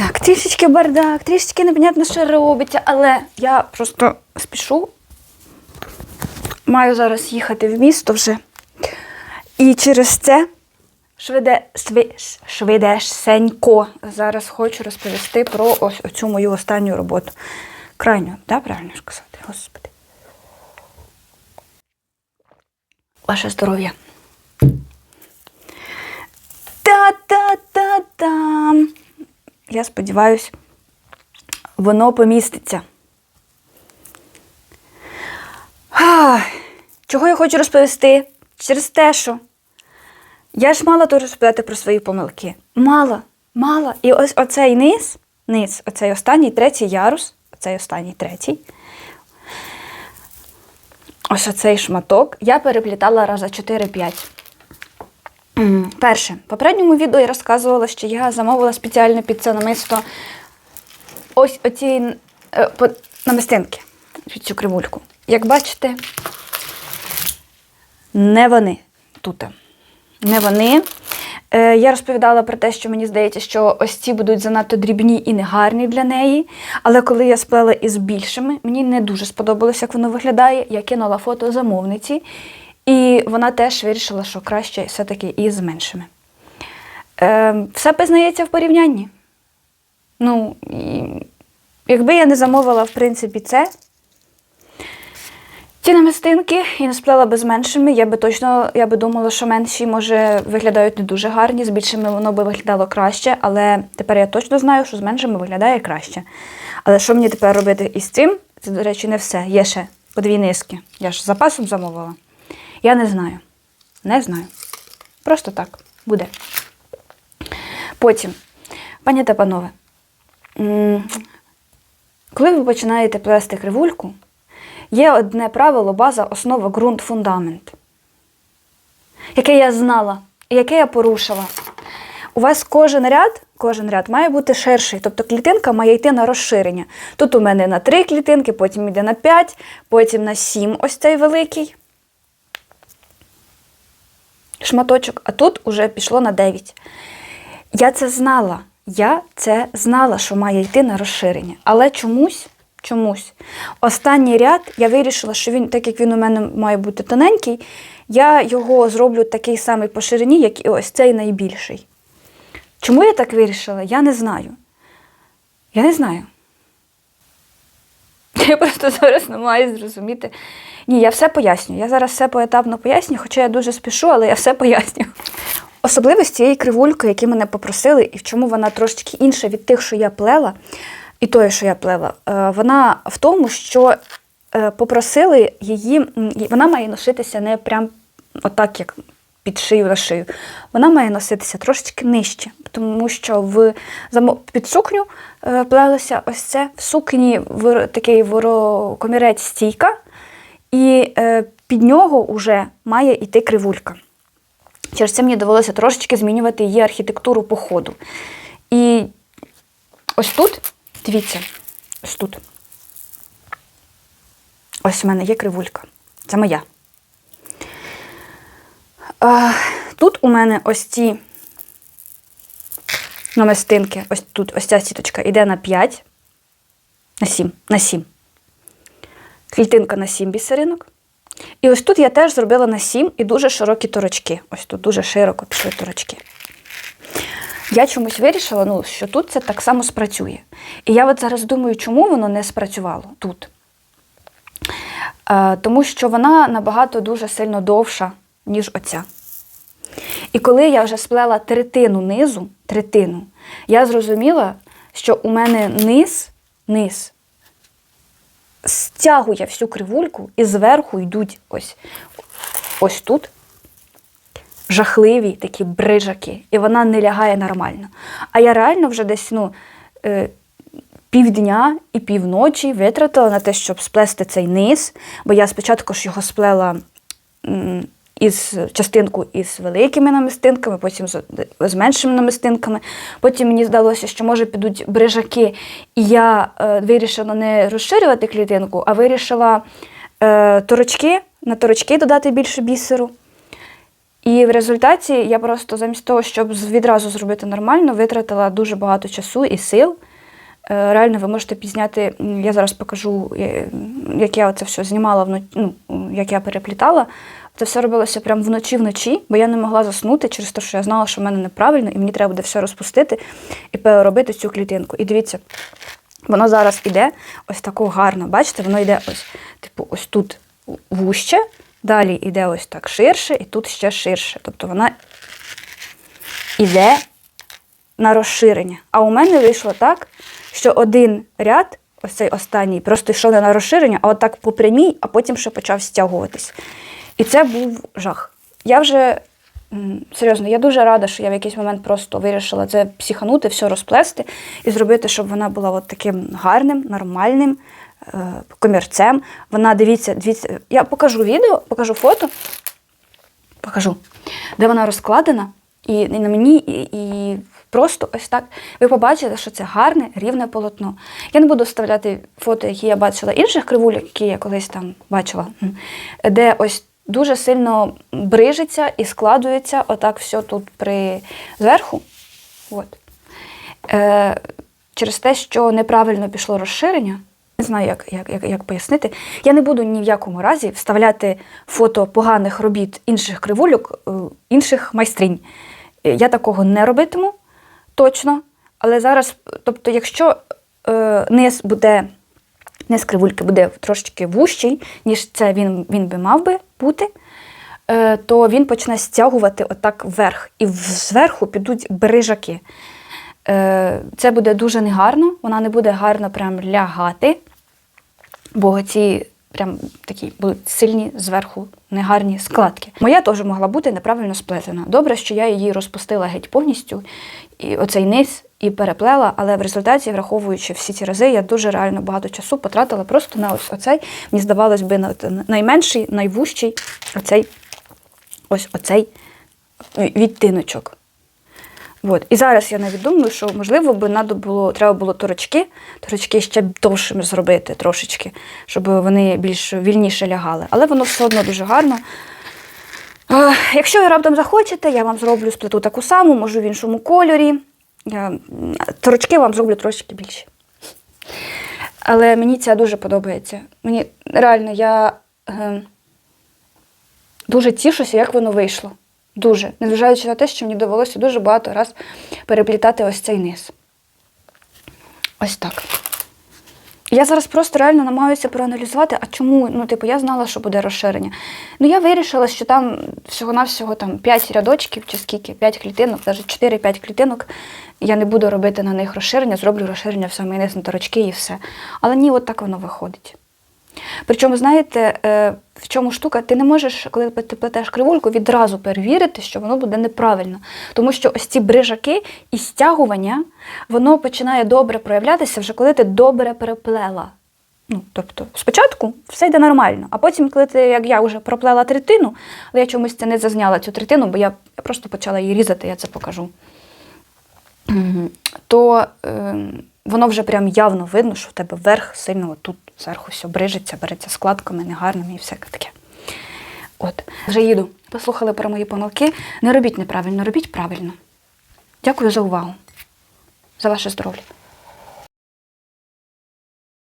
Так, трішечки бардак, трішечки непонятно, що робиться, але я просто спішу. Маю зараз їхати в місто вже. І через це швиде, шви, швидесенько зараз хочу розповісти про ось оцю мою останню роботу. Крайню, да, правильно ж казати, господи. Ваше здоров'я. Та-та-та-там. Я сподіваюся, воно поміститься. Чого я хочу розповісти? Через те, що я ж мала тут розповідати про свої помилки. Мала, мала. І ось оцей низ, низ, оцей останній третій ярус, оцей останній третій. Ось оцей шматок я переплітала раза 4-5. Перше, в попередньому відео я розказувала, що я замовила спеціально під це намисто ось оці е, намистинки під цю кривульку. Як бачите, не вони тут. Не вони. Е, я розповідала про те, що мені здається, що ось ці будуть занадто дрібні і негарні для неї. Але коли я сплела із більшими, мені не дуже сподобалося, як воно виглядає. Я кинула фото замовниці, і вона теж вирішила, що краще все-таки із меншими. Е, все пізнається в порівнянні. Ну, і, якби я не замовила, в принципі, це, ці намистинки і не сплела би з меншими, я би точно я би думала, що менші, може, виглядають не дуже гарні, з більшими воно би виглядало краще, але тепер я точно знаю, що з меншими виглядає краще. Але що мені тепер робити із цим? Це, до речі, не все. Є ще по низки. Я ж з запасом замовила. Я не знаю. Не знаю. Просто так буде. Потім, пані та панове, коли ви починаєте плести кривульку, є одне правило, база, основа, ґрунт, фундамент, яке я знала, яке я порушила. У вас кожен ряд, кожен ряд має бути ширший, тобто клітинка має йти на розширення. Тут у мене на три клітинки, потім йде на 5, потім на 7 ось цей великий шматочок, а тут уже пішло на 9. Я це знала. Я це знала, що має йти на розширення. Але чомусь, чомусь, останній ряд я вирішила, що він, так як він у мене має бути тоненький, я його зроблю такий самий по ширині, як і ось цей найбільший. Чому я так вирішила? Я не знаю. Я не знаю. Я просто зараз намагаюся зрозуміти. Ні, я все поясню. Я зараз все поетапно поясню, хоча я дуже спішу, але я все поясню. Особливість цієї кривульки, які мене попросили, і в чому вона трошки інша від тих, що я плела, і тої, що я плела, е, вона в тому, що е, попросили її, вона має носитися не прям отак, як під шию на шию. Вона має носитися трошечки нижче, тому що в під сукню е, плелося ось це в сукні вир- такий ворокомірець стійка, і е, під нього вже має йти кривулька. Через це мені довелося трошечки змінювати її архітектуру по ходу. І ось тут, дивіться, ось тут. Ось у мене є кривулька. Це моя. Тут у мене ось ці намистинки, ось тут ось ця сіточка йде на 5, на 7, на 7. Клітинка на 7 бісеринок. І ось тут я теж зробила на 7 і дуже широкі торочки. Ось тут дуже широко пішли торочки. Я чомусь вирішила, ну, що тут це так само спрацює. І я от зараз думаю, чому воно не спрацювало тут. Е, тому що вона набагато дуже сильно довша, ніж оця. І коли я вже сплела третину низу, третину, я зрозуміла, що у мене низ, низ стягує всю кривульку і зверху йдуть ось, ось тут жахливі такі брижаки, і вона не лягає нормально. А я реально вже десь ну, е, півдня і півночі витратила на те, щоб сплести цей низ, бо я спочатку ж його сплела із частинку із великими намистинками, потім з, меншими намистинками. Потім мені здалося, що може підуть брижаки, і я е, вирішила не розширювати клітинку, а вирішила е, торочки, на торочки додати більше бісеру. І в результаті я просто замість того, щоб відразу зробити нормально, витратила дуже багато часу і сил. Е, Реально, ви можете пізняти, я зараз покажу, е, як я це все знімала, ну, як я переплітала. Це все робилося прямо вночі вночі, бо я не могла заснути через те, що я знала, що в мене неправильно, і мені треба буде все розпустити і переробити цю клітинку. І дивіться, воно зараз іде ось тако гарно. Бачите, воно йде ось, типу, ось тут вужче, далі йде ось так ширше, і тут ще ширше. Тобто вона іде на розширення. А у мене вийшло так, що один ряд, ось цей останній, просто йшов не на розширення, а отак по прямій, а потім ще почав стягуватись. І це був жах. Я вже серйозно, я дуже рада, що я в якийсь момент просто вирішила це психанути, все розплести і зробити, щоб вона була от таким гарним, нормальним е, комірцем. Вона дивіться, дивіться, я покажу відео, покажу фото, покажу, де вона розкладена, і, і на мені, і, і просто ось так. Ви побачите, що це гарне, рівне полотно. Я не буду вставляти фото, які я бачила інших кривуль, які я колись там бачила, де ось дуже сильно брижиться і складується отак все тут при зверху. От. Е, через те, що неправильно пішло розширення. Не знаю, як, як, як, як пояснити. Я не буду ні в якому разі вставляти фото поганих робіт інших кривульок, е, інших майстринь. Е, Я такого не робитиму точно. Але зараз, тобто, якщо е, низ буде, низ кривульки буде трошечки вущий, ніж це він, він би мав би бути, е, то він почне стягувати отак вверх. І зверху підуть брижаки. Е, Це буде дуже негарно, вона не буде гарно прям лягати, бо ці прям такі будуть сильні зверху негарні складки. Моя теж могла бути неправильно сплетена. Добре, що я її розпустила геть повністю, і оцей низ і переплела, але в результаті, враховуючи всі ці рази, я дуже реально багато часу потратила просто на ось оцей, мені здавалось би, на- найменший, найвужчий оцей, ось оцей відтиночок. От. І зараз я навіть думаю, що можливо би надо було, треба було торочки, торочки ще довшими зробити трошечки, щоб вони більш вільніше лягали. Але воно все одно дуже гарно. Е, Якщо ви раптом захочете, я вам зроблю сплету таку саму, можу в іншому кольорі. Я, торочки вам зроблю трошки більше. Але мені це дуже подобається. Мені реально, я е, дуже тішуся, як воно вийшло. Дуже. Незважаючи на те, що мені довелося дуже багато раз переплітати ось цей низ. Ось так. Я зараз просто реально намагаюся проаналізувати, а чому, ну, типу, я знала, що буде розширення. Ну, я вирішила, що там всього-навсього там 5 рядочків чи скільки, 5 клітинок, навіть 4-5 клітинок. Я не буду робити на них розширення, зроблю розширення в самий низ на торочки і все. Але ні, от так воно виходить. Причому, знаєте, е, в чому штука? Ти не можеш, коли ти плетеш кривульку, відразу перевірити, що воно буде неправильно. Тому що ось ці брижаки і стягування, воно починає добре проявлятися вже коли ти добре переплела. Ну, тобто, спочатку все йде нормально, а потім, коли ти, як я вже проплела третину, але я чомусь це не зазняла цю третину, бо я, я просто почала її різати, я це покажу. То е, воно вже прям явно видно, що в тебе верх сильно тут зверху все брижиться, береться складками негарними і всяке таке. От, вже їду. Послухали про мої помилки. Не робіть неправильно, робіть правильно. Дякую за увагу, за ваше здоров'я.